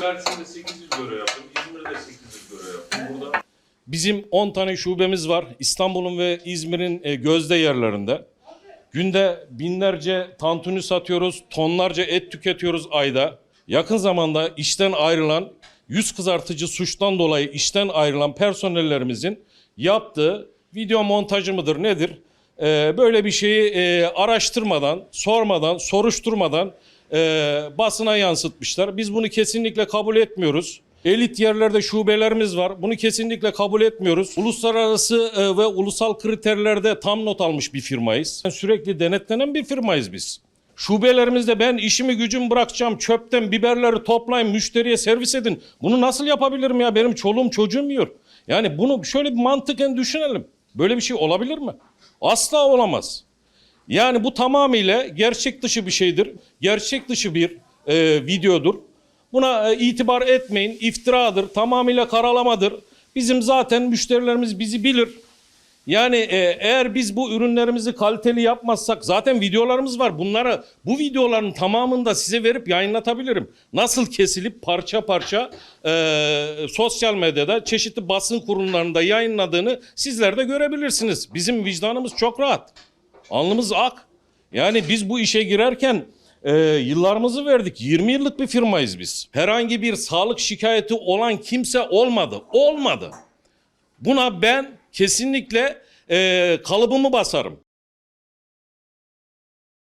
Mersin'de 800 euro yaptım. İzmir'de 800 euro yaptım. Burada Bizim 10 tane şubemiz var. İstanbul'un ve İzmir'in e, gözde yerlerinde. Günde binlerce tantuni satıyoruz, tonlarca et tüketiyoruz ayda. Yakın zamanda işten ayrılan, yüz kızartıcı suçtan dolayı işten ayrılan personellerimizin yaptığı video montajı mıdır nedir? E, böyle bir şeyi e, araştırmadan, sormadan, soruşturmadan e, basına yansıtmışlar. Biz bunu kesinlikle kabul etmiyoruz. Elit yerlerde şubelerimiz var. Bunu kesinlikle kabul etmiyoruz. Uluslararası e, ve ulusal kriterlerde tam not almış bir firmayız. Sürekli denetlenen bir firmayız biz. Şubelerimizde ben işimi gücümü bırakacağım, çöpten biberleri toplayın, müşteriye servis edin. Bunu nasıl yapabilirim ya? Benim çoluğum çocuğum yiyor. Yani bunu şöyle bir mantıken düşünelim. Böyle bir şey olabilir mi? Asla olamaz. Yani bu tamamıyla gerçek dışı bir şeydir. Gerçek dışı bir e, videodur. Buna e, itibar etmeyin. İftiradır. Tamamıyla karalamadır. Bizim zaten müşterilerimiz bizi bilir. Yani e, eğer biz bu ürünlerimizi kaliteli yapmazsak zaten videolarımız var. Bunları bu videoların tamamını da size verip yayınlatabilirim. Nasıl kesilip parça parça e, sosyal medyada çeşitli basın kurumlarında yayınladığını sizler de görebilirsiniz. Bizim vicdanımız çok rahat. Alnımız ak. Yani biz bu işe girerken e, yıllarımızı verdik. 20 yıllık bir firmayız biz. Herhangi bir sağlık şikayeti olan kimse olmadı. Olmadı. Buna ben kesinlikle e, kalıbımı basarım.